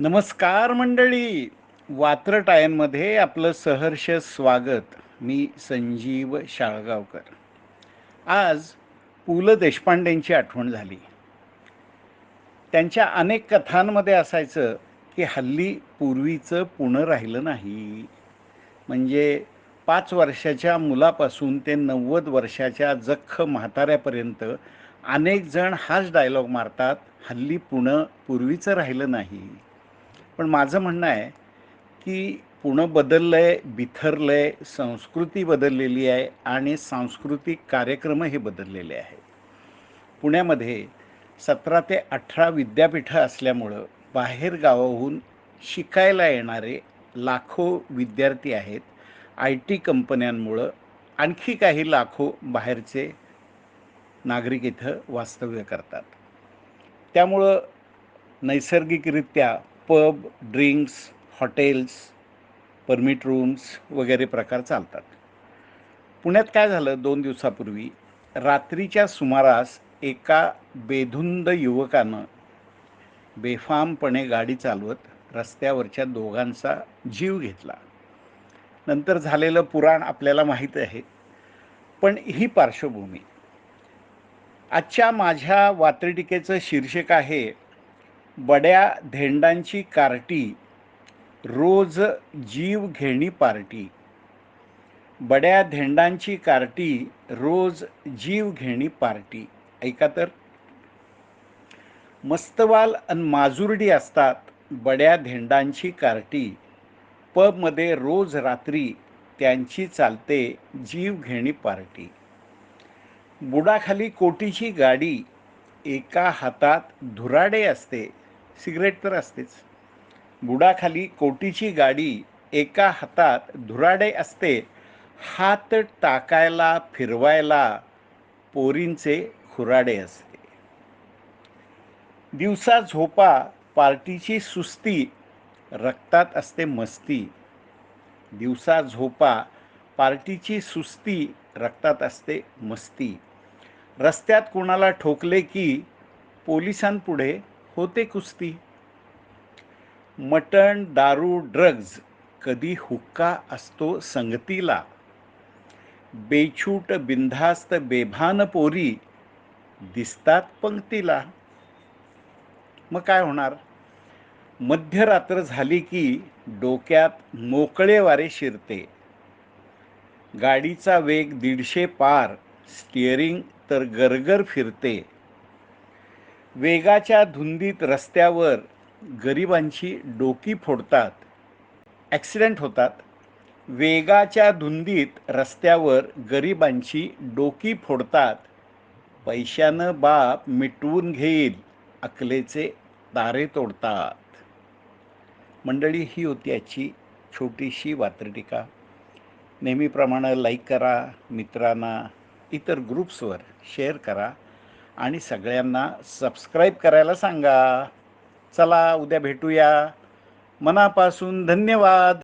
नमस्कार मंडळी. वात्रटायनमध्ये आपलं सहर्ष स्वागत. मी संजीव शाळगावकर. आज पु ल देशपांडेंची आठवण झाली. त्यांच्या अनेक कथांमध्ये असायचं की हल्ली पूर्वीचं पुणं राहिलं नाही. म्हणजे पाच वर्षाच्या मुलापासून ते नव्वद वर्षाच्या जख्ख म्हाताऱ्यापर्यंत अनेक जण हाच डायलॉग मारतात हल्ली पुणं पूर्वीचं राहिलं नाही. पण माझं म्हणणं आहे की पुणं बदललं आहे बिथरलं आहे संस्कृती बदललेली आहे आणि सांस्कृतिक कार्यक्रम हे बदललेले आहेत. पुण्यामध्ये सतरा ते अठरा विद्यापीठं असल्यामुळं बाहेर गावाहून शिकायला येणारे लाखो विद्यार्थी आहेत. आय टी कंपन्यांमुळं आणखी काही लाखो बाहेरचे नागरिक इथं वास्तव्य करतात. त्यामुळं नैसर्गिकरित्या pub drinks hotels permit rooms वगैरे प्रकार चालतात. पुण्यात काय झालं दोन दिवसापूर्वी? रात्रीच्या सुमारास एका बेधुंद युवकानं बेफामपणे गाडी चालवत रस्त्यावरच्या दोघांचा जीव घेतला. नंतर झालेलं पुराण आपल्याला माहीत आहे. पण ही पार्श्वभूमी. आजच्या माझ्या वात्रटिकेचं शीर्षक आहे बड्या धेंडांची कार्टी रोज जीव घेणी पार्टी. बड्या धेंडांची कार्टी रोज जीव घेणी पार्टी. ऐका तर. मस्तवाल आणि माजुर्डी असतात बड्या धेंडांची कार्टी पबमध्ये रोज रात्री त्यांची चालते जीव घेणी पार्टी. बुडाखाली कोटीची गाडी एका हातात धुराडे असते. सिगरेट तर असतेच. बुडाखाली कोटीची गाडी एका हातात धुराडे असते. हात टाकायला फिरवायला पोरींचे खुराडे असते. दिवसा झोपा पार्टीची सुस्ती रक्तात असते मस्ती. दिवसा झोपा पार्टीची सुस्ती रक्तात असते मस्ती. रस्त्यात कोणाला ठोकले की पोलिसांपुढे होते कुस्ती. मटण दारू ड्रग्ज कधी हुक्का असतो संगतीला. बेछूट बिंधास्त बेभान पोरी दिसतात पंक्तीला. मग काय होणार? मध्यरात्र झाली की डोक्यात मोकळे वारे शिरते. गाडीचा वेग दीडशे पार स्टिअरिंग तर गरगर फिरते. वेगाच्या धुंदीत रस्त्यावर गरिबांची डोकी फोडतात ॲक्सिडेंट होतात. वेगाच्या धुंदीत रस्त्यावर गरिबांची डोकी फोडतात. पैशानं बाप मिटवून घेईल अकलेचे तारे तोडतात. मंडळी ही होती आजची छोटीशी वात्रटिका नेहमीप्रमाणे लाईक करा मित्रांना इतर ग्रुप्सवर शेअर करा. आणि सगळ्यांना सबस्क्राईब करायला सांगा. चला उद्या भेटूया. मनापासून धन्यवाद.